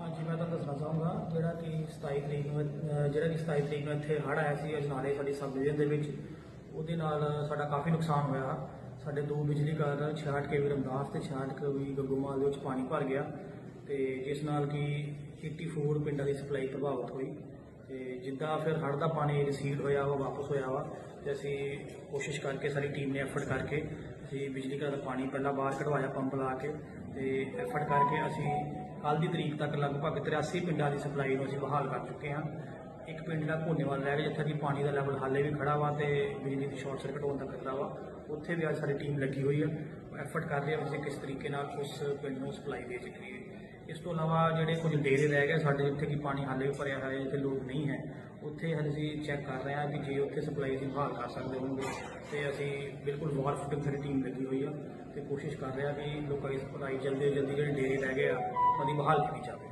ਹਾਂਜੀ, ਮੈਂ ਤੁਹਾਨੂੰ ਦੱਸਣਾ ਚਾਹੂੰਗਾ ਜਿਹੜਾ ਕਿ 27 ਤਰੀਕ ਨੂੰ, ਅਹ, ਜਿਹੜਾ ਕਿ 27 ਤਰੀਕ ਨੂੰ ਇੱਥੇ ਹੜ੍ਹ ਆਇਆ ਸੀ, ਅਜਨਾਲੇ ਸਾਡੀ ਸਬ ਡਿਵੀਜ਼ਨ ਦੇ ਵਿੱਚ, ਉਹਦੇ ਨਾਲ ਸਾਡਾ ਕਾਫੀ ਨੁਕਸਾਨ ਹੋਇਆ। ਸਾਡੇ ਦੋ ਬਿਜਲੀ ਘਰ 66 ਕੇਵੀ ਰਮਦਾਸ ਤੇ 66 ਕੇਵੀ ਗੱਗੂਮਾਲ ਦੇ ਵਿੱਚ ਪਾਣੀ ਭਰ ਗਿਆ ਤੇ ਜਿਸ ਨਾਲ ਕਿ 84 ਪਿੰਡਾਂ ਦੀ ਸਪਲਾਈ ਪ੍ਰਭਾਵਿਤ ਹੋਈ। ਤੇ ਜਿੱਦਾਂ ਫਿਰ ਹੜ੍ਹ ਦਾ ਪਾਣੀ ਰਿਸੀਵ ਹੋਇਆ ਵਾ, ਵਾਪਸ ਹੋਇਆ ਵਾ, ਤੇ ਅਸੀਂ ਕੋਸ਼ਿਸ਼ ਕਰਕੇ ਸਾਡੀ ਟੀਮ ਨੇ ਐਫਰਟ ਕਰਕੇ ਅਸੀਂ ਬਿਜਲੀ ਘਰ ਦਾ ਪਾਣੀ ਪਹਿਲਾਂ ਬਾਹਰ ਕਢਵਾਇਆ ਪੰਪ ਲਾ ਕੇ ਤੇ ਐਫਰਟ ਕਰਕੇ ਅਸੀਂ ਕੱਲ੍ਹ ਦੀ ਤਰੀਕ ਤੱਕ ਲਗਭਗ 83 ਪਿੰਡਾਂ ਦੀ ਸਪਲਾਈ ਨੂੰ ਅਸੀਂ ਬਹਾਲ ਕਰ ਚੁੱਕੇ ਹਾਂ। ਇੱਕ ਪਿੰਡ ਦਾ ਘੋਨੇਵਾਲ ਰਹਿ ਗਿਆ, ਜਿੱਥੇ ਕਿ ਪਾਣੀ ਦਾ ਲੈਵਲ ਹਾਲੇ ਵੀ ਖੜਾ ਵਾ ਤੇ ਬਿਜਲੀ ਦੀ ਸ਼ਾਰਟ ਸਰਕਟ ਹੋਣ ਦਾ ਖਤਰਾ ਵਾ, ਉੱਥੇ ਵੀ ਅੱਜ ਸਾਡੀ ਟੀਮ ਲੱਗੀ ਹੋਈ ਆ। ਐਫਰਟ ਕਰ ਰਹੀ ਆ ਅਸੀਂ ਕਿਸ ਤਰੀਕੇ ਨਾਲ ਉਸ ਪਿੰਡ ਨੂੰ ਸਪਲਾਈ ਦੇ ਸਕੀਏ। ਇਸ ਤੋਂ ਇਲਾਵਾ ਜਿਹੜੇ ਕੁਝ ਡੇਰੇ ਰਹਿ ਗਏ, ਸਾਡੇ ਜਿੱਥੇ ਕਿ ਪਾਣੀ ਹਾਲੇ ਵੀ ਭਰਿਆ ਹੋਇਆ ਹੈ ਜਿੱਥੇ ਲੋਕ ਨਹੀਂ ਹੈ। ਉੱਥੇ ਅਸੀਂ ਚੈੱਕ ਕਰ ਰਹੇ ਹਾਂ ਕਿ ਜੇ ਉੱਥੇ ਸਪਲਾਈ ਅਸੀਂ ਬਹਾਲ ਕਰ ਸਕਦੇ ਹੋਵਾਂਗੇ ਤੇ ਅਸੀਂ ਬਿਲਕੁਲ ਵਾਰ ਫੁਟਿੰਗ ਸਾਡੀ ਟੀਮ ਲੱਗੀ ਹੋਈ ਆ, ਤੇ ਕੋਸ਼ਿਸ਼ ਕਰ ਰਹੇ ਹਾਂ ਕਿ ਲੋਕਾਂ ਦੀ ਸਪਲਾਈ ਜਲਦੀ ਜਲਦੀ ਜਿਹੜੇ ਡੇਰੇ ਰਹਿ ਗਏ ਆ ਉਹਦੀ ਬਹਾਲ ਕੀਤੀ ਜਾਵੇ।